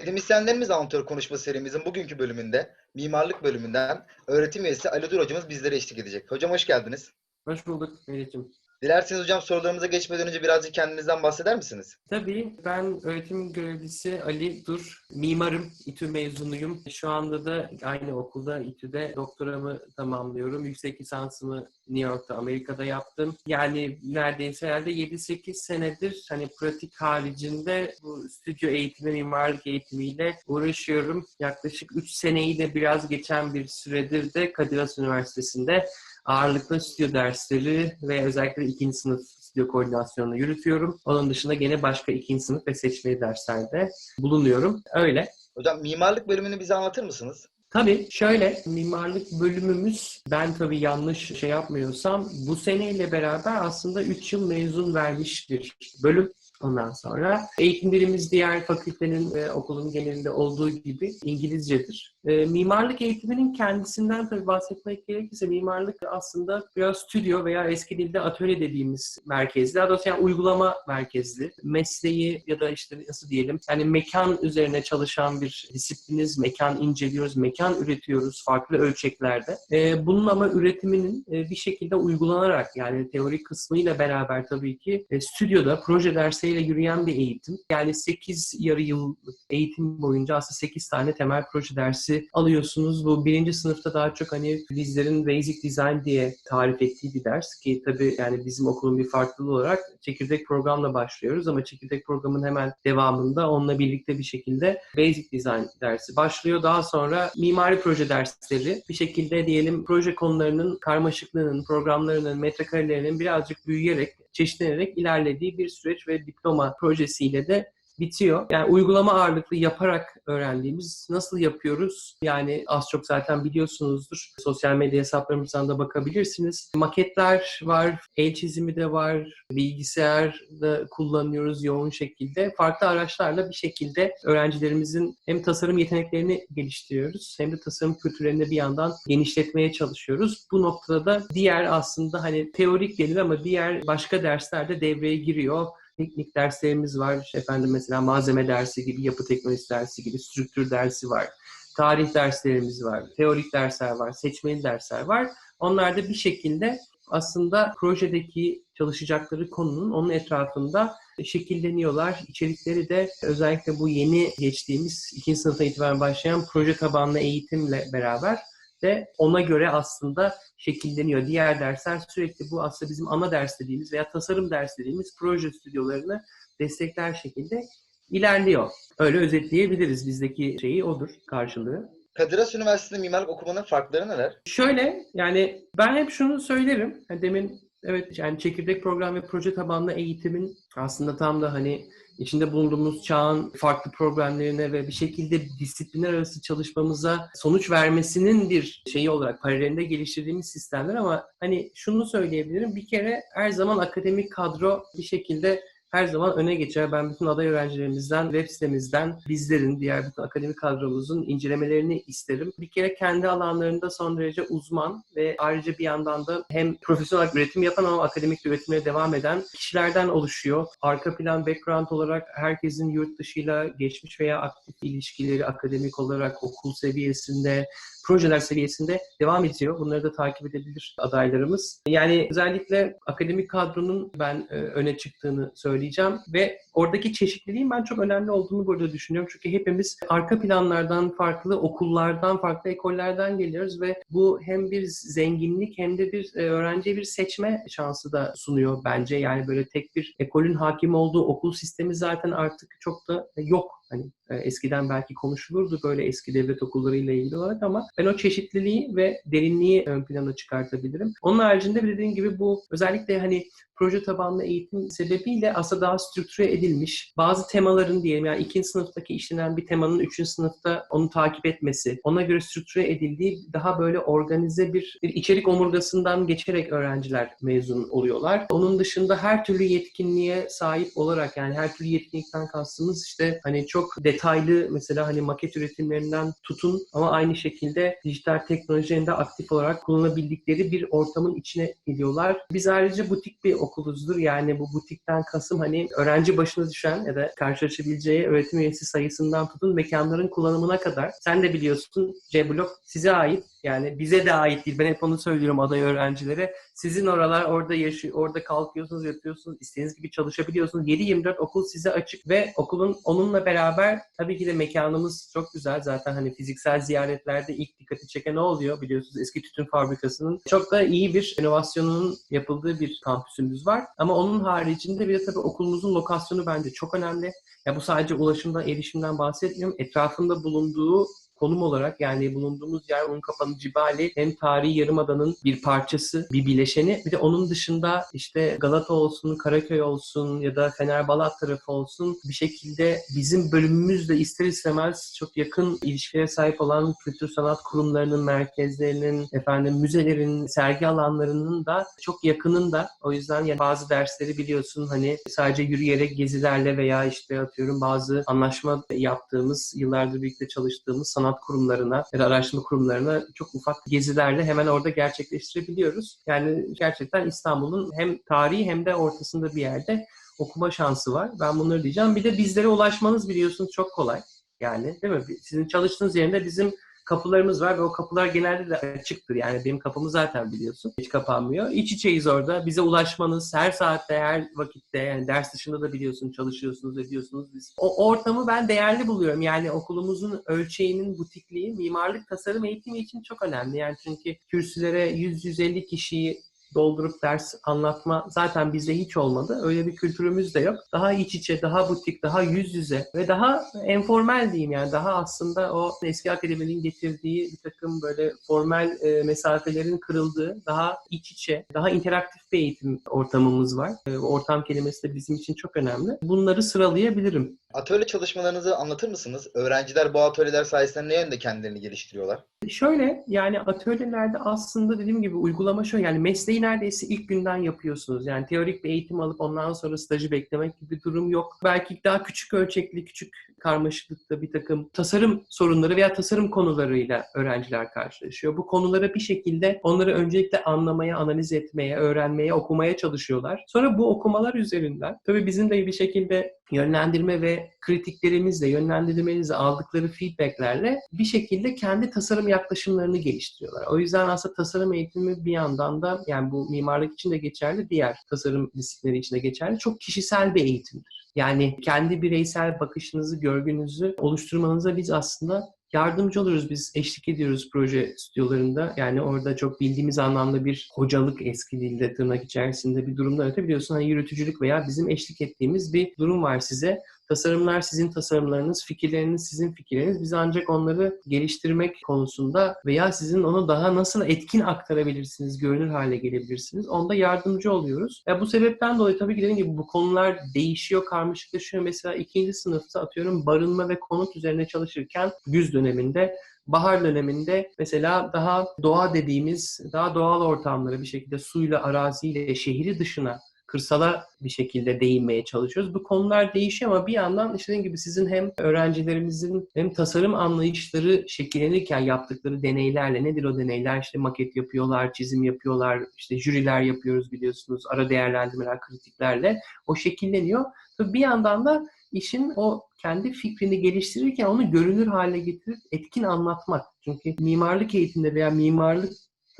Akademisyenlerimiz Amatör Konuşma serimizin bugünkü bölümünde, mimarlık bölümünden öğretim üyesi Ali Dur hocamız bizlere eşlik edecek. Hocam hoş geldiniz. Hoş bulduk Melih'ciğim. Dilerseniz hocam sorularımıza geçmeden önce birazcık kendinizden bahseder misiniz? Tabii ben öğretim görevlisi Ali Dur, mimarım, İTÜ mezunuyum. Şu anda da aynı okulda İTÜ'de doktoramı tamamlıyorum. Yüksek lisansımı New York'ta, Amerika'da yaptım. Yani neredeyse herhalde 7-8 senedir hani pratik haricinde bu stüdyo eğitimi, mimarlık eğitimiyle uğraşıyorum. Yaklaşık 3 seneyi de biraz geçen bir süredir de Kadir Has Üniversitesi'nde ağırlıklı stüdyo dersleri ve özellikle ikinci sınıf stüdyo koordinasyonunu yürütüyorum. Onun dışında gene başka ikinci sınıf ve seçmeli derslerde bulunuyorum. Öyle. Hocam mimarlık bölümünü bize anlatır mısınız? Tabii şöyle mimarlık bölümümüz ben tabii yanlış şey yapmıyorsam bu seneyle beraber aslında 3 yıl mezun vermiş bir bölüm. Ondan sonra eğitim dilimiz diğer fakültenin ve okulun genelinde olduğu gibi İngilizcedir. E, mimarlık eğitiminin kendisinden tabii bahsetmek gerekirse mimarlık aslında biraz stüdyo veya eski dilde atölye dediğimiz merkezli. Daha doğrusu yani uygulama merkezli. Mesleği ya da işte nasıl diyelim yani mekan üzerine çalışan bir disipliniz. Mekan inceliyoruz, mekan üretiyoruz farklı ölçeklerde. E, bunun ama üretiminin e, bir şekilde uygulanarak yani teorik kısmıyla beraber tabii ki e, stüdyoda proje dersleriyle yürüyen bir eğitim. Yani 8 yarı yıllık eğitim boyunca aslında 8 tane temel proje dersi alıyorsunuz. Bu birinci sınıfta daha çok hani bizlerin Basic Design diye tarif ettiği bir ders ki tabii yani bizim okulun bir farklılığı olarak çekirdek programla başlıyoruz ama çekirdek programın hemen devamında onunla birlikte bir şekilde Basic Design dersi başlıyor. Daha sonra mimari proje dersleri bir şekilde diyelim proje konularının karmaşıklığının, programlarının, metrekarelerinin birazcık büyüyerek, çeşitlenerek ilerlediği bir süreç ve diploma projesiyle de bitiyor. Yani uygulama ağırlıklı yaparak öğrendiğimiz nasıl yapıyoruz? Yani az çok zaten biliyorsunuzdur. Sosyal medya hesaplarımızdan da bakabilirsiniz. Maketler var, el çizimi de var, bilgisayar da kullanıyoruz yoğun şekilde. Farklı araçlarla bir şekilde öğrencilerimizin hem tasarım yeteneklerini geliştiriyoruz hem de tasarım kültürlerini bir yandan genişletmeye çalışıyoruz. Bu noktada da diğer aslında hani teorik denir ama diğer başka dersler de devreye giriyor teknik derslerimiz var. Efendim mesela malzeme dersi gibi, yapı teknolojisi dersi gibi, strüktür dersi var. Tarih derslerimiz var, teorik dersler var, seçmeli dersler var. Onlar da bir şekilde aslında projedeki çalışacakları konunun onun etrafında şekilleniyorlar. İçerikleri de özellikle bu yeni geçtiğimiz ikinci sınıfta itibaren başlayan proje tabanlı eğitimle beraber de ona göre aslında şekilleniyor. Diğer dersler sürekli bu aslında bizim ana ders dediğimiz veya tasarım ders dediğimiz proje stüdyolarını destekler şekilde ilerliyor. Öyle özetleyebiliriz. Bizdeki şeyi odur, karşılığı. Kadir Has Üniversitesi'nde mimarlık okumanın farkları neler? Şöyle yani ben hep şunu söylerim. Yani demin evet yani çekirdek program ve proje tabanlı eğitimin aslında tam da hani içinde bulunduğumuz çağın farklı problemlerine ve bir şekilde disiplinler arası çalışmamıza sonuç vermesinin bir şeyi olarak paralelinde geliştirdiğimiz sistemler ama hani şunu söyleyebilirim. Bir kere her zaman akademik kadro bir şekilde her zaman öne geçer. Ben bütün aday öğrencilerimizden, web sitemizden, bizlerin, diğer bütün akademik kadromuzun incelemelerini isterim. Bir kere kendi alanlarında son derece uzman ve ayrıca bir yandan da hem profesyonel olarak üretim yapan ama akademik üretimine devam eden kişilerden oluşuyor. Arka plan, background olarak herkesin yurt dışıyla geçmiş veya aktif ilişkileri akademik olarak okul seviyesinde, projeler seviyesinde devam ediyor. Bunları da takip edebilir adaylarımız. Yani özellikle akademik kadronun ben e, öne çıktığını söyleyeceğim ve oradaki çeşitliliğin ben çok önemli olduğunu burada düşünüyorum. Çünkü hepimiz arka planlardan farklı, okullardan, farklı ekollerden geliyoruz ve bu hem bir zenginlik hem de bir e, öğrenciye bir seçme şansı da sunuyor bence. Yani böyle tek bir ekolün hakim olduğu okul sistemi zaten artık çok da yok. Hani e, eskiden belki konuşulurdu böyle eski devlet okullarıyla ilgili olarak ama ben o çeşitliliği ve derinliği ön plana çıkartabilirim. Onun haricinde dediğim gibi bu özellikle hani proje tabanlı eğitim sebebiyle aslında daha strüktüre edilmiş. Bazı temaların diyelim yani ikinci sınıftaki işlenen bir temanın üçüncü sınıfta onu takip etmesi, ona göre strüktüre edildiği daha böyle organize bir, bir içerik omurgasından geçerek öğrenciler mezun oluyorlar. Onun dışında her türlü yetkinliğe sahip olarak yani her türlü yetkinlikten kastımız işte hani çok çok detaylı mesela hani maket üretimlerinden tutun ama aynı şekilde dijital teknolojilerinde aktif olarak kullanabildikleri bir ortamın içine geliyorlar. Biz ayrıca butik bir okuluzdur. Yani bu butikten kasım hani öğrenci başına düşen ya da karşılaşabileceği öğretim üyesi sayısından tutun mekanların kullanımına kadar. Sen de biliyorsun C-Blok size ait yani bize de ait değil. Ben hep onu söylüyorum aday öğrencilere. Sizin oralar orada yaşıyor, orada kalkıyorsunuz, yatıyorsunuz, istediğiniz gibi çalışabiliyorsunuz. 7-24 okul size açık ve okulun onunla beraber tabii ki de mekanımız çok güzel. Zaten hani fiziksel ziyaretlerde ilk dikkati çeken ne oluyor biliyorsunuz eski tütün fabrikasının çok da iyi bir inovasyonun yapıldığı bir kampüsümüz var. Ama onun haricinde bir de tabii okulumuzun lokasyonu bence çok önemli. Ya bu sadece ulaşımdan, erişimden bahsetmiyorum. Etrafında bulunduğu konum olarak yani bulunduğumuz yer Unkapanı Cibali hem tarihi yarımadanın bir parçası, bir bileşeni. Bir de onun dışında işte Galata olsun, Karaköy olsun ya da Fenerbalat tarafı olsun bir şekilde bizim bölümümüzle ister istemez çok yakın ilişkilere sahip olan kültür sanat kurumlarının, merkezlerinin, efendim müzelerin, sergi alanlarının da çok yakınında. O yüzden yani bazı dersleri biliyorsun hani sadece yürüyerek gezilerle veya işte atıyorum bazı anlaşma yaptığımız, yıllardır birlikte çalıştığımız sanat kurumlarına ya da araştırma kurumlarına çok ufak gezilerle hemen orada gerçekleştirebiliyoruz. Yani gerçekten İstanbul'un hem tarihi hem de ortasında bir yerde okuma şansı var. Ben bunları diyeceğim. Bir de bizlere ulaşmanız biliyorsunuz çok kolay. Yani değil mi? Sizin çalıştığınız yerinde bizim kapılarımız var ve o kapılar genelde de açıktır. Yani benim kapımı zaten biliyorsun. Hiç kapanmıyor. İç içeyiz orada. Bize ulaşmanız her saatte, her vakitte yani ders dışında da biliyorsun çalışıyorsunuz, ediyorsunuz. Biz. O ortamı ben değerli buluyorum. Yani okulumuzun ölçeğinin butikliği mimarlık tasarım eğitimi için çok önemli. Yani çünkü kürsülere 100-150 kişiyi doldurup ders anlatma zaten bizde hiç olmadı. Öyle bir kültürümüz de yok. Daha iç içe, daha butik, daha yüz yüze ve daha informal diyeyim yani daha aslında o eski akademinin getirdiği bir takım böyle formal e, mesafelerin kırıldığı, daha iç içe, daha interaktif bir eğitim ortamımız var. E, ortam kelimesi de bizim için çok önemli. Bunları sıralayabilirim. Atölye çalışmalarınızı anlatır mısınız? Öğrenciler bu atölyeler sayesinde ne yönde kendilerini geliştiriyorlar? Şöyle yani atölyelerde aslında dediğim gibi uygulama şöyle yani mesleği neredeyse ilk günden yapıyorsunuz. Yani teorik bir eğitim alıp ondan sonra stajı beklemek gibi bir durum yok. Belki daha küçük ölçekli, küçük karmaşıklıkta bir takım tasarım sorunları veya tasarım konularıyla öğrenciler karşılaşıyor. Bu konulara bir şekilde onları öncelikle anlamaya, analiz etmeye, öğrenmeye, okumaya çalışıyorlar. Sonra bu okumalar üzerinden tabii bizim de bir şekilde yönlendirme ve kritiklerimizle, yönlendirmemizle aldıkları feedbacklerle bir şekilde kendi tasarım yaklaşımlarını geliştiriyorlar. O yüzden aslında tasarım eğitimi bir yandan da yani bu mimarlık için de geçerli, diğer tasarım disiplinleri için de geçerli. Çok kişisel bir eğitimdir. Yani kendi bireysel bakışınızı, görgünüzü oluşturmanıza biz aslında yardımcı oluyoruz. Biz eşlik ediyoruz proje stüdyolarında. Yani orada çok bildiğimiz anlamda bir hocalık eski dilde tırnak içerisinde bir durumdan öte biliyorsun hani yürütücülük veya bizim eşlik ettiğimiz bir durum var size. Tasarımlar sizin tasarımlarınız, fikirleriniz sizin fikirleriniz. Biz ancak onları geliştirmek konusunda veya sizin onu daha nasıl etkin aktarabilirsiniz, görünür hale gelebilirsiniz. Onda yardımcı oluyoruz. Ya bu sebepten dolayı tabii ki dediğim gibi bu konular değişiyor, karmaşıklaşıyor. Mesela ikinci sınıfta atıyorum barınma ve konut üzerine çalışırken güz döneminde bahar döneminde mesela daha doğa dediğimiz, daha doğal ortamları bir şekilde suyla, araziyle, şehri dışına kırsala bir şekilde değinmeye çalışıyoruz. Bu konular değişiyor ama bir yandan işte gibi sizin hem öğrencilerimizin hem tasarım anlayışları şekillenirken yaptıkları deneylerle nedir o deneyler? İşte maket yapıyorlar, çizim yapıyorlar, işte jüriler yapıyoruz biliyorsunuz, ara değerlendirmeler, kritiklerle o şekilleniyor. Tabii bir yandan da işin o kendi fikrini geliştirirken onu görünür hale getirip etkin anlatmak. Çünkü mimarlık eğitiminde veya mimarlık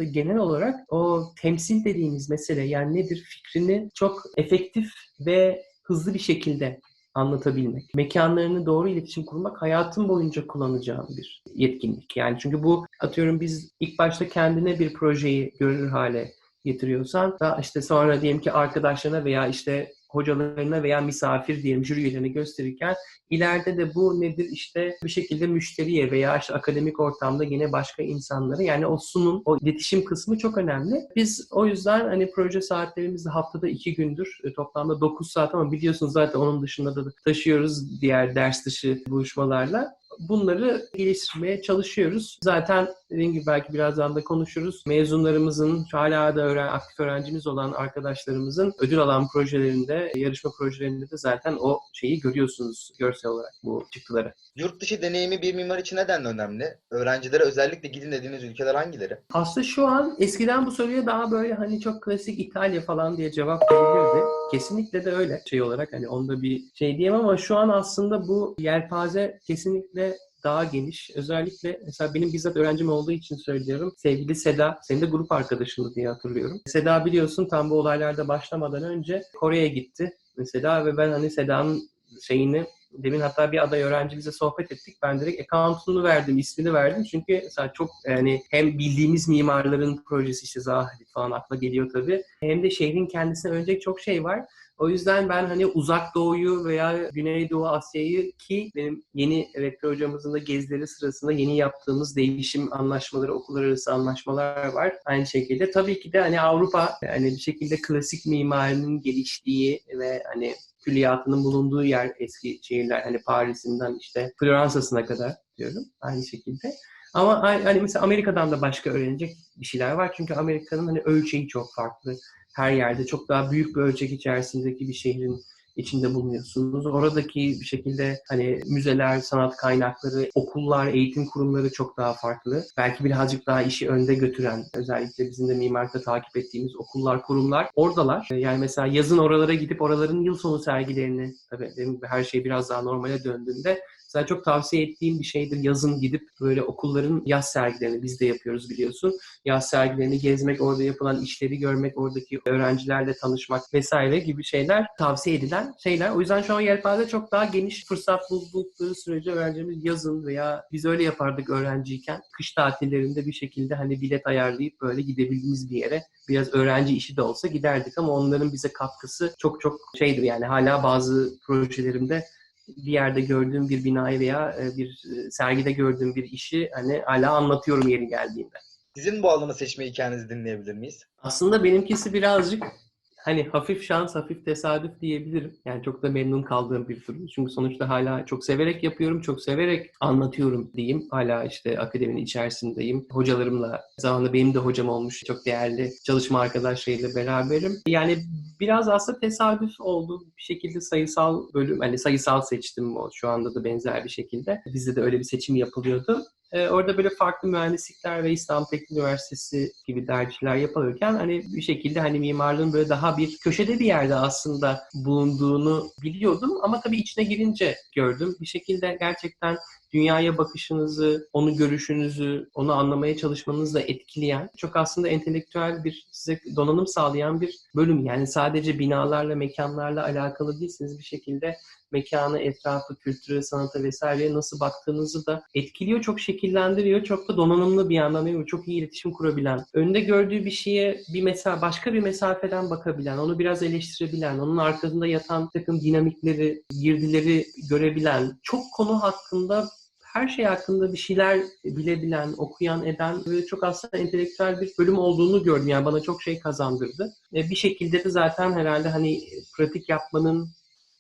genel olarak o temsil dediğimiz mesele yani nedir fikrini çok efektif ve hızlı bir şekilde anlatabilmek. Mekanlarını doğru iletişim kurmak hayatın boyunca kullanacağım bir yetkinlik. Yani çünkü bu atıyorum biz ilk başta kendine bir projeyi görünür hale getiriyorsan da işte sonra diyelim ki arkadaşlarına veya işte hocalarına veya misafir diyelim jüri üyelerine gösterirken ileride de bu nedir işte bir şekilde müşteriye veya işte akademik ortamda yine başka insanlara yani o sunum, o iletişim kısmı çok önemli. Biz o yüzden hani proje saatlerimiz de haftada iki gündür e, toplamda 9 saat ama biliyorsunuz zaten onun dışında da taşıyoruz diğer ders dışı buluşmalarla bunları geliştirmeye çalışıyoruz. Zaten Dediğim gibi belki birazdan da konuşuruz. Mezunlarımızın, hala da öğren, aktif öğrencimiz olan arkadaşlarımızın ödül alan projelerinde, yarışma projelerinde de zaten o şeyi görüyorsunuz görsel olarak bu çıktıları. Yurt dışı deneyimi bir mimar için neden önemli? Öğrencilere özellikle gidin dediğiniz ülkeler hangileri? Aslında şu an eskiden bu soruya daha böyle hani çok klasik İtalya falan diye cevap verilirdi. Kesinlikle de öyle şey olarak hani onda bir şey diyemem ama şu an aslında bu yelpaze kesinlikle daha geniş. Özellikle mesela benim bizzat öğrencim olduğu için söylüyorum. Sevgili Seda, senin de grup arkadaşındı diye hatırlıyorum. Seda biliyorsun tam bu olaylarda başlamadan önce Kore'ye gitti mesela ve ben hani Seda'nın şeyini Demin hatta bir aday öğrencimizle sohbet ettik. Ben direkt account'unu verdim, ismini verdim. Çünkü mesela çok yani hem bildiğimiz mimarların projesi işte Zaha Hadid falan akla geliyor tabii. Hem de şehrin kendisine önecek çok şey var. O yüzden ben hani uzak doğuyu veya Güneydoğu Asya'yı ki benim yeni rektör hocamızın da gezileri sırasında yeni yaptığımız değişim anlaşmaları, okullar arası anlaşmalar var. Aynı şekilde tabii ki de hani Avrupa yani bir şekilde klasik mimarinin geliştiği ve hani külliyatının bulunduğu yer eski şehirler hani Paris'inden işte Floransa'sına kadar diyorum aynı şekilde. Ama hani mesela Amerika'dan da başka öğrenecek bir şeyler var. Çünkü Amerika'nın hani ölçeği çok farklı. Her yerde çok daha büyük bir ölçek içerisindeki bir şehrin içinde bulunuyorsunuz. Oradaki bir şekilde hani müzeler, sanat kaynakları, okullar, eğitim kurumları çok daha farklı. Belki birazcık daha işi önde götüren, özellikle bizim de mimarda takip ettiğimiz okullar, kurumlar oradalar. Yani mesela yazın oralara gidip oraların yıl sonu sergilerini, tabii her şey biraz daha normale döndüğünde Mesela çok tavsiye ettiğim bir şeydir yazın gidip böyle okulların yaz sergilerini biz de yapıyoruz biliyorsun. Yaz sergilerini gezmek, orada yapılan işleri görmek, oradaki öğrencilerle tanışmak vesaire gibi şeyler tavsiye edilen şeyler. O yüzden şu an Yelpaze çok daha geniş fırsat buldukları sürece öğrencimiz yazın veya biz öyle yapardık öğrenciyken kış tatillerinde bir şekilde hani bilet ayarlayıp böyle gidebildiğimiz bir yere biraz öğrenci işi de olsa giderdik ama onların bize katkısı çok çok şeydir yani hala bazı projelerimde bir yerde gördüğüm bir binayı veya bir sergide gördüğüm bir işi hani hala anlatıyorum yeri geldiğinde. Sizin bu alanı seçme hikayenizi dinleyebilir miyiz? Aslında benimkisi birazcık hani hafif şans, hafif tesadüf diyebilirim. Yani çok da memnun kaldığım bir durum. Çünkü sonuçta hala çok severek yapıyorum, çok severek anlatıyorum diyeyim. Hala işte akademinin içerisindeyim. Hocalarımla, zamanında benim de hocam olmuş çok değerli çalışma arkadaşlarıyla beraberim. Yani biraz aslında tesadüf oldu. Bir şekilde sayısal bölüm, hani sayısal seçtim o şu anda da benzer bir şekilde. Bizde de öyle bir seçim yapılıyordu. Ee, orada böyle farklı mühendislikler ve İstanbul Teknik Üniversitesi gibi tercihler yapılırken hani bir şekilde hani mimarlığın böyle daha bir köşede bir yerde aslında bulunduğunu biliyordum ama tabii içine girince gördüm. Bir şekilde gerçekten dünyaya bakışınızı, onu görüşünüzü, onu anlamaya çalışmanızı da etkileyen, çok aslında entelektüel bir size donanım sağlayan bir bölüm. Yani sadece binalarla, mekanlarla alakalı değilsiniz bir şekilde mekanı, etrafı, kültürü, sanata vesaireye nasıl baktığınızı da etkiliyor, çok şekillendiriyor, çok da donanımlı bir yandan değil mi? Çok iyi iletişim kurabilen, önünde gördüğü bir şeye bir mesela başka bir mesafeden bakabilen, onu biraz eleştirebilen, onun arkasında yatan takım dinamikleri, girdileri görebilen, çok konu hakkında her şey hakkında bir şeyler bilebilen, okuyan, eden böyle çok aslında entelektüel bir bölüm olduğunu gördüm. Yani bana çok şey kazandırdı. Bir şekilde de zaten herhalde hani pratik yapmanın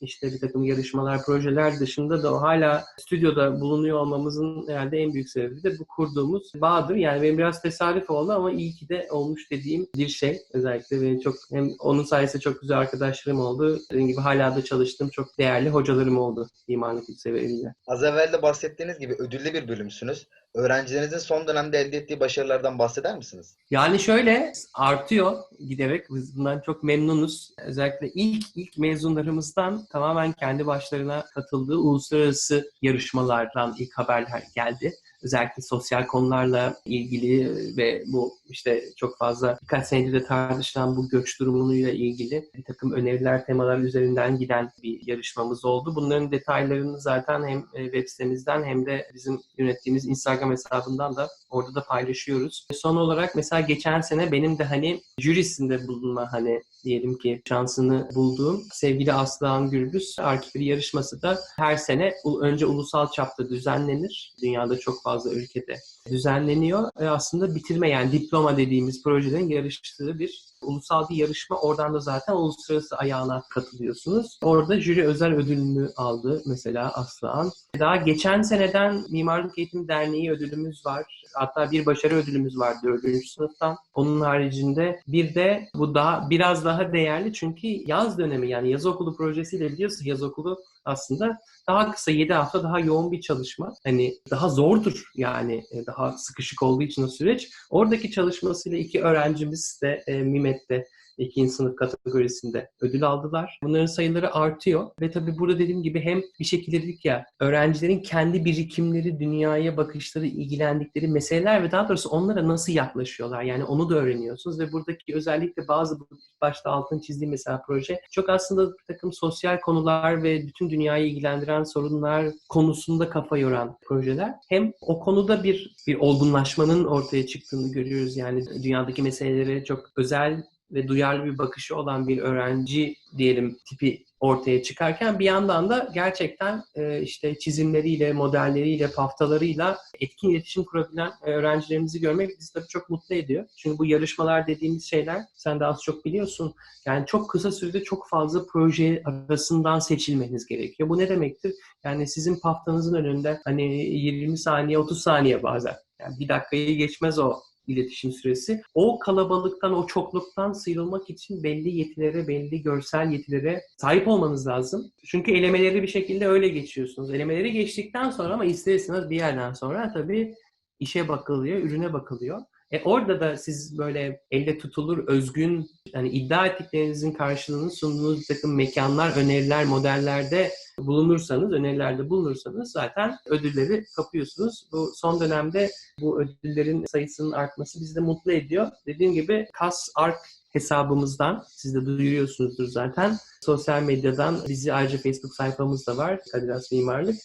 işte bir takım yarışmalar, projeler dışında da o hala stüdyoda bulunuyor olmamızın herhalde en büyük sebebi de bu kurduğumuz bağdır. Yani benim biraz tesadüf oldu ama iyi ki de olmuş dediğim bir şey. Özellikle benim çok hem onun sayesinde çok güzel arkadaşlarım oldu. Dediğim gibi hala da çalıştığım çok değerli hocalarım oldu mimarlık sebebiyle. Az evvel de bahsettiğiniz gibi ödüllü bir bölümsünüz. Öğrencilerinizin son dönemde elde ettiği başarılardan bahseder misiniz? Yani şöyle artıyor giderek. Biz bundan çok memnunuz. Özellikle ilk ilk mezunlarımızdan tamamen kendi başlarına katıldığı uluslararası yarışmalardan ilk haberler geldi. Özellikle sosyal konularla ilgili ve bu işte çok fazla birkaç senedir de tartışılan bu göç durumuyla ilgili bir takım öneriler, temalar üzerinden giden bir yarışmamız oldu. Bunların detaylarını zaten hem web sitemizden hem de bizim yönettiğimiz Instagram hesabından da orada da paylaşıyoruz. Son olarak mesela geçen sene benim de hani jürisinde bulunma hani diyelim ki şansını bulduğum sevgili Aslıhan Gürbüz Arkipri yarışması da her sene önce ulusal çapta düzenlenir. Dünyada çok fazla ülkede düzenleniyor. E aslında bitirme yani diploma dediğimiz projelerin yarıştığı bir ulusal bir yarışma. Oradan da zaten uluslararası ayağına katılıyorsunuz. Orada jüri özel ödülünü aldı mesela Aslıhan. Daha geçen seneden Mimarlık Eğitim Derneği ödülümüz var. Hatta bir başarı ödülümüz var 4. sınıftan. Onun haricinde bir de bu daha biraz daha değerli çünkü yaz dönemi yani yaz okulu projesiyle biliyorsun yaz okulu aslında daha kısa 7 hafta daha yoğun bir çalışma. Hani daha zordur yani e, daha sıkışık olduğu için o süreç. Oradaki çalışmasıyla iki öğrencimiz de e, MİMET'te ikinci sınıf kategorisinde ödül aldılar. Bunların sayıları artıyor ve tabii burada dediğim gibi hem bir şekilde dedik ya öğrencilerin kendi birikimleri, dünyaya bakışları, ilgilendikleri meseleler ve daha doğrusu onlara nasıl yaklaşıyorlar yani onu da öğreniyorsunuz ve buradaki özellikle bazı başta altını çizdiğim mesela proje çok aslında bir takım sosyal konular ve bütün dünyayı ilgilendiren sorunlar konusunda kafa yoran projeler. Hem o konuda bir bir olgunlaşmanın ortaya çıktığını görüyoruz yani dünyadaki meselelere çok özel ve duyarlı bir bakışı olan bir öğrenci diyelim tipi ortaya çıkarken bir yandan da gerçekten e, işte çizimleriyle, modelleriyle, paftalarıyla etkin iletişim kurabilen e, öğrencilerimizi görmek bizi tabii çok mutlu ediyor. Çünkü bu yarışmalar dediğimiz şeyler sen de az çok biliyorsun. Yani çok kısa sürede çok fazla proje arasından seçilmeniz gerekiyor. Bu ne demektir? Yani sizin paftanızın önünde hani 20 saniye, 30 saniye bazen. Yani bir dakikayı geçmez o iletişim süresi. O kalabalıktan, o çokluktan sıyrılmak için belli yetilere, belli görsel yetilere sahip olmanız lazım. Çünkü elemeleri bir şekilde öyle geçiyorsunuz. Elemeleri geçtikten sonra ama isterseniz bir yerden sonra tabii işe bakılıyor, ürüne bakılıyor. E orada da siz böyle elle tutulur, özgün, yani iddia ettiklerinizin karşılığını sunduğunuz takım mekanlar, öneriler, modellerde bulunursanız, önerilerde bulunursanız zaten ödülleri kapıyorsunuz. Bu son dönemde bu ödüllerin sayısının artması bizi de mutlu ediyor. Dediğim gibi KAS ARK hesabımızdan, siz de duyuruyorsunuzdur zaten. Sosyal medyadan, bizi ayrıca Facebook sayfamız da var, Adidas Mimarlık.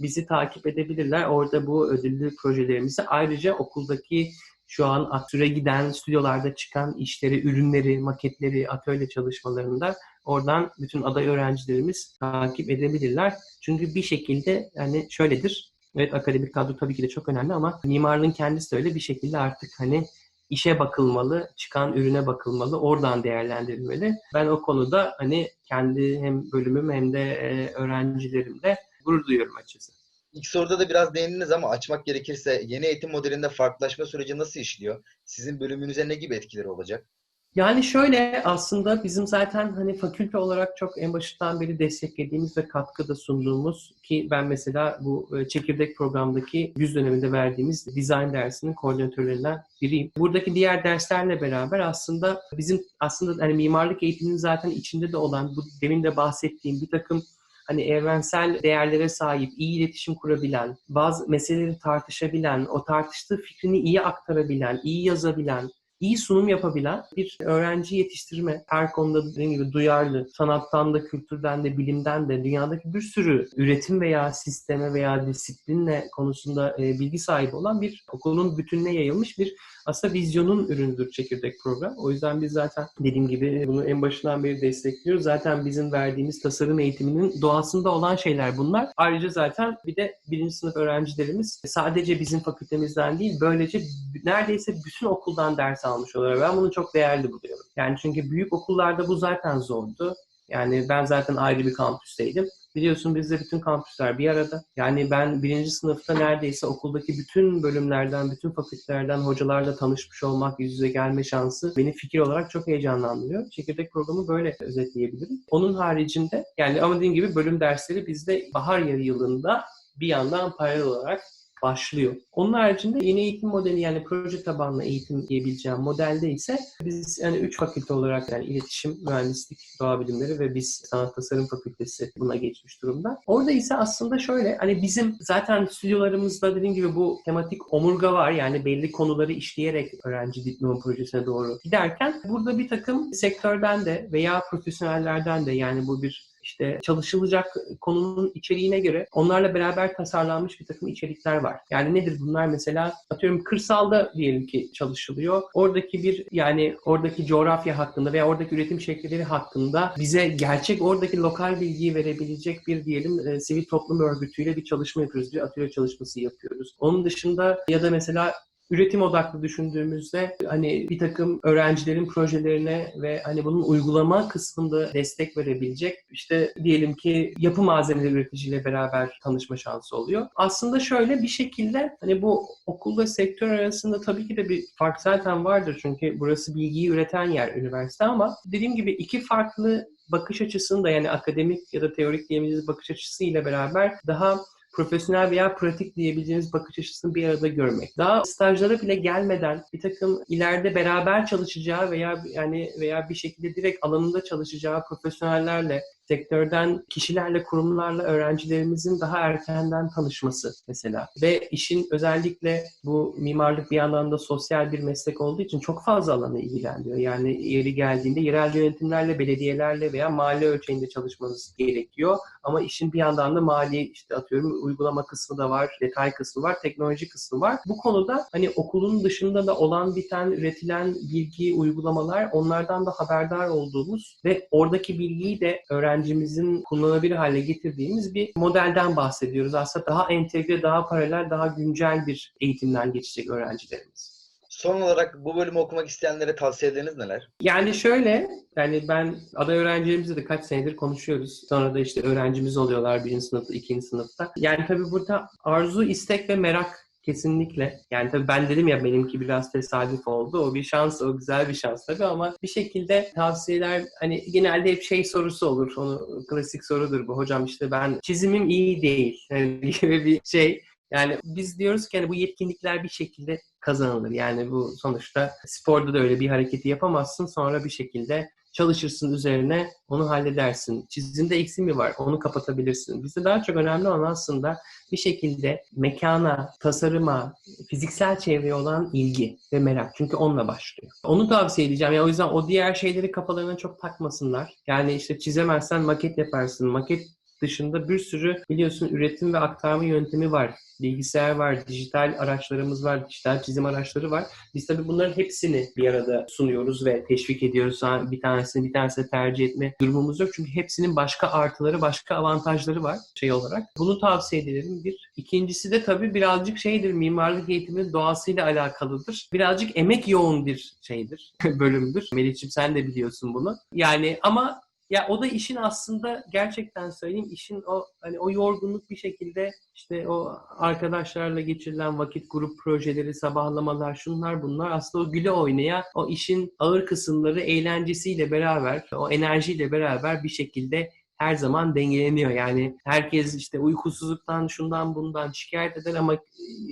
Bizi takip edebilirler. Orada bu ödüllü projelerimizi ayrıca okuldaki şu an süre giden, stüdyolarda çıkan işleri, ürünleri, maketleri, atölye çalışmalarında oradan bütün aday öğrencilerimiz takip edebilirler. Çünkü bir şekilde yani şöyledir. Evet akademik kadro tabii ki de çok önemli ama mimarlığın kendisi de öyle bir şekilde artık hani işe bakılmalı, çıkan ürüne bakılmalı, oradan değerlendirilmeli. Ben o konuda hani kendi hem bölümüm hem de e, öğrencilerimle gurur duyuyorum açıkçası. İlk soruda da biraz değindiniz ama açmak gerekirse yeni eğitim modelinde farklılaşma süreci nasıl işliyor? Sizin bölümünüze ne gibi etkileri olacak? Yani şöyle aslında bizim zaten hani fakülte olarak çok en başından beri desteklediğimiz ve katkıda sunduğumuz ki ben mesela bu çekirdek programdaki yüz döneminde verdiğimiz design dersinin koordinatörlerinden biriyim. Buradaki diğer derslerle beraber aslında bizim aslında hani mimarlık eğitiminin zaten içinde de olan bu demin de bahsettiğim bir takım hani evrensel değerlere sahip, iyi iletişim kurabilen, bazı meseleleri tartışabilen, o tartıştığı fikrini iyi aktarabilen, iyi yazabilen, iyi sunum yapabilen bir öğrenci yetiştirme. Her konuda dediğim gibi duyarlı, sanattan da, kültürden de, bilimden de, dünyadaki bir sürü üretim veya sisteme veya disiplinle konusunda e, bilgi sahibi olan bir okulun bütününe yayılmış bir aslında vizyonun ürünüdür çekirdek program. O yüzden biz zaten dediğim gibi bunu en başından beri destekliyoruz. Zaten bizim verdiğimiz tasarım eğitiminin doğasında olan şeyler bunlar. Ayrıca zaten bir de birinci sınıf öğrencilerimiz sadece bizim fakültemizden değil böylece neredeyse bütün okuldan ders almış oluyorlar. Ben bunu çok değerli buluyorum. Yani çünkü büyük okullarda bu zaten zordu. Yani ben zaten ayrı bir kampüsteydim. Biliyorsun bizde bütün kampüsler bir arada. Yani ben birinci sınıfta neredeyse okuldaki bütün bölümlerden, bütün fakültelerden hocalarla tanışmış olmak, yüz yüze gelme şansı beni fikir olarak çok heyecanlandırıyor. Çekirdek programı böyle özetleyebilirim. Onun haricinde yani ama dediğim gibi bölüm dersleri bizde bahar yarı yılında bir yandan paralel olarak başlıyor. Onun haricinde yeni eğitim modeli yani proje tabanlı eğitim diyebileceğim modelde ise biz yani üç fakülte olarak yani iletişim, mühendislik, doğa bilimleri ve biz sanat tasarım fakültesi buna geçmiş durumda. Orada ise aslında şöyle hani bizim zaten stüdyolarımızda dediğim gibi bu tematik omurga var yani belli konuları işleyerek öğrenci diploma projesine doğru giderken burada bir takım sektörden de veya profesyonellerden de yani bu bir işte çalışılacak konunun içeriğine göre onlarla beraber tasarlanmış bir takım içerikler var. Yani nedir bunlar mesela atıyorum kırsalda diyelim ki çalışılıyor. Oradaki bir yani oradaki coğrafya hakkında veya oradaki üretim şekilleri hakkında bize gerçek oradaki lokal bilgiyi verebilecek bir diyelim e, sivil toplum örgütüyle bir çalışma yapıyoruz. Bir atölye çalışması yapıyoruz. Onun dışında ya da mesela üretim odaklı düşündüğümüzde hani bir takım öğrencilerin projelerine ve hani bunun uygulama kısmında destek verebilecek işte diyelim ki yapı malzemeleri üreticiyle beraber tanışma şansı oluyor. Aslında şöyle bir şekilde hani bu okul ve sektör arasında tabii ki de bir fark zaten vardır çünkü burası bilgiyi üreten yer üniversite ama dediğim gibi iki farklı bakış açısını da yani akademik ya da teorik diyebileceğimiz bakış açısıyla beraber daha profesyonel veya pratik diyebileceğimiz bakış açısını bir arada görmek. Daha stajlara bile gelmeden bir takım ileride beraber çalışacağı veya yani veya bir şekilde direkt alanında çalışacağı profesyonellerle sektörden kişilerle, kurumlarla öğrencilerimizin daha erkenden tanışması mesela. Ve işin özellikle bu mimarlık bir yandan da sosyal bir meslek olduğu için çok fazla alanı ilgilendiriyor. Yani yeri geldiğinde yerel yönetimlerle, belediyelerle veya mahalle ölçeğinde çalışmanız gerekiyor. Ama işin bir yandan da mali işte atıyorum uygulama kısmı da var, detay kısmı var, teknoloji kısmı var. Bu konuda hani okulun dışında da olan biten, üretilen bilgi, uygulamalar onlardan da haberdar olduğumuz ve oradaki bilgiyi de öğrencimizin kullanabilir hale getirdiğimiz bir modelden bahsediyoruz. Aslında daha entegre, daha paralel, daha güncel bir eğitimden geçecek öğrencilerimiz. Son olarak bu bölümü okumak isteyenlere tavsiyeleriniz neler? Yani şöyle, yani ben aday öğrencilerimizle de kaç senedir konuşuyoruz. Sonra da işte öğrencimiz oluyorlar birinci sınıfta, ikinci sınıfta. Yani tabii burada arzu, istek ve merak Kesinlikle. Yani tabii ben dedim ya benimki biraz tesadüf oldu. O bir şans, o güzel bir şans tabii ama bir şekilde tavsiyeler hani genelde hep şey sorusu olur. Onu klasik sorudur bu. Hocam işte ben çizimim iyi değil. Yani gibi bir şey. Yani biz diyoruz ki hani bu yetkinlikler bir şekilde kazanılır. Yani bu sonuçta sporda da öyle bir hareketi yapamazsın. Sonra bir şekilde çalışırsın üzerine onu halledersin. Çizimde eksik mi var? Onu kapatabilirsin. Bizde daha çok önemli olan aslında bir şekilde mekana, tasarıma, fiziksel çevreye olan ilgi ve merak. Çünkü onunla başlıyor. Onu tavsiye edeceğim. Yani o yüzden o diğer şeyleri kafalarına çok takmasınlar. Yani işte çizemezsen maket yaparsın. Maket dışında bir sürü biliyorsun üretim ve aktarma yöntemi var. Bilgisayar var, dijital araçlarımız var, dijital çizim araçları var. Biz tabii bunların hepsini bir arada sunuyoruz ve teşvik ediyoruz. Bir tanesini bir tanesini tercih etme durumumuz yok. Çünkü hepsinin başka artıları, başka avantajları var şey olarak. Bunu tavsiye ederim bir. İkincisi de tabii birazcık şeydir, mimarlık eğitiminin doğasıyla alakalıdır. Birazcık emek yoğun bir şeydir, bölümdür. Melih'ciğim sen de biliyorsun bunu. Yani ama ya o da işin aslında gerçekten söyleyeyim işin o hani o yorgunluk bir şekilde işte o arkadaşlarla geçirilen vakit grup projeleri, sabahlamalar, şunlar bunlar aslında o güle oynaya o işin ağır kısımları eğlencesiyle beraber, o enerjiyle beraber bir şekilde her zaman dengeleniyor. Yani herkes işte uykusuzluktan, şundan bundan şikayet eder ama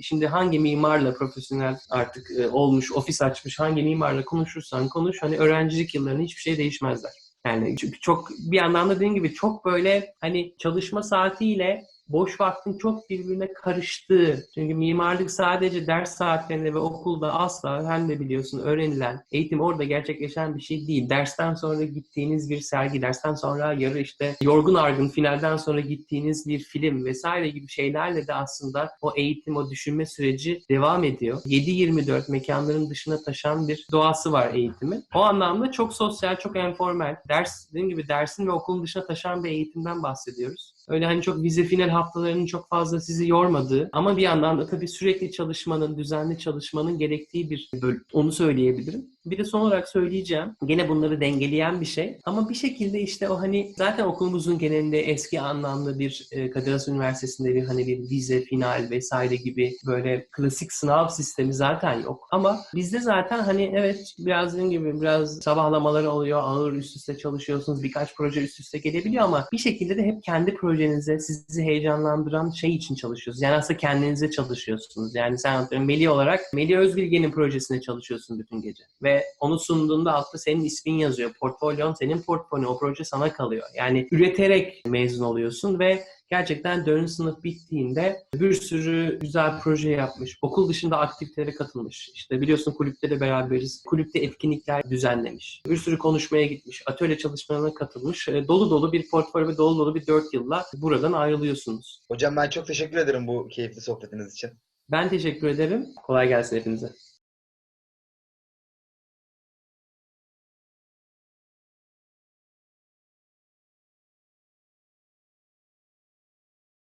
şimdi hangi mimarla profesyonel artık olmuş, ofis açmış, hangi mimarla konuşursan konuş hani öğrencilik yıllarında hiçbir şey değişmezler. Yani çünkü çok bir yandan da dediğim gibi çok böyle hani çalışma saatiyle boş vaktin çok birbirine karıştığı. Çünkü mimarlık sadece ders saatlerinde ve okulda asla sen de biliyorsun öğrenilen, eğitim orada gerçekleşen bir şey değil. Dersten sonra gittiğiniz bir sergi, dersten sonra yarı işte yorgun argın finalden sonra gittiğiniz bir film vesaire gibi şeylerle de aslında o eğitim, o düşünme süreci devam ediyor. 7-24 mekanların dışına taşan bir doğası var eğitimin. O anlamda çok sosyal, çok informal. Ders, dediğim gibi dersin ve okulun dışına taşan bir eğitimden bahsediyoruz. Öyle hani çok vize final haftalarının çok fazla sizi yormadığı ama bir yandan da tabii sürekli çalışmanın, düzenli çalışmanın gerektiği bir bölüm. Onu söyleyebilirim. Bir de son olarak söyleyeceğim. Gene bunları dengeleyen bir şey. Ama bir şekilde işte o hani zaten okulumuzun genelinde eski anlamda bir e, Kadir Has Üniversitesi'nde bir hani bir vize, final vesaire gibi böyle klasik sınav sistemi zaten yok. Ama bizde zaten hani evet biraz dediğim gibi biraz sabahlamaları oluyor. Ağır üst üste çalışıyorsunuz. Birkaç proje üst üste gelebiliyor ama bir şekilde de hep kendi projenize sizi heyecanlandıran şey için çalışıyorsunuz. Yani aslında kendinize çalışıyorsunuz. Yani sen Melih olarak Melih Özbilge'nin projesine çalışıyorsun bütün gece. Ve onu sunduğunda altta senin ismin yazıyor. Portfolyon senin portfolyon. O proje sana kalıyor. Yani üreterek mezun oluyorsun ve gerçekten 4. sınıf bittiğinde bir sürü güzel proje yapmış. Okul dışında aktivitelere katılmış. İşte biliyorsun kulüpte de beraberiz. Kulüpte etkinlikler düzenlemiş. Bir sürü konuşmaya gitmiş. Atölye çalışmalarına katılmış. Dolu dolu bir portfolyo ve dolu dolu bir 4 yılla buradan ayrılıyorsunuz. Hocam ben çok teşekkür ederim bu keyifli sohbetiniz için. Ben teşekkür ederim. Kolay gelsin hepinize.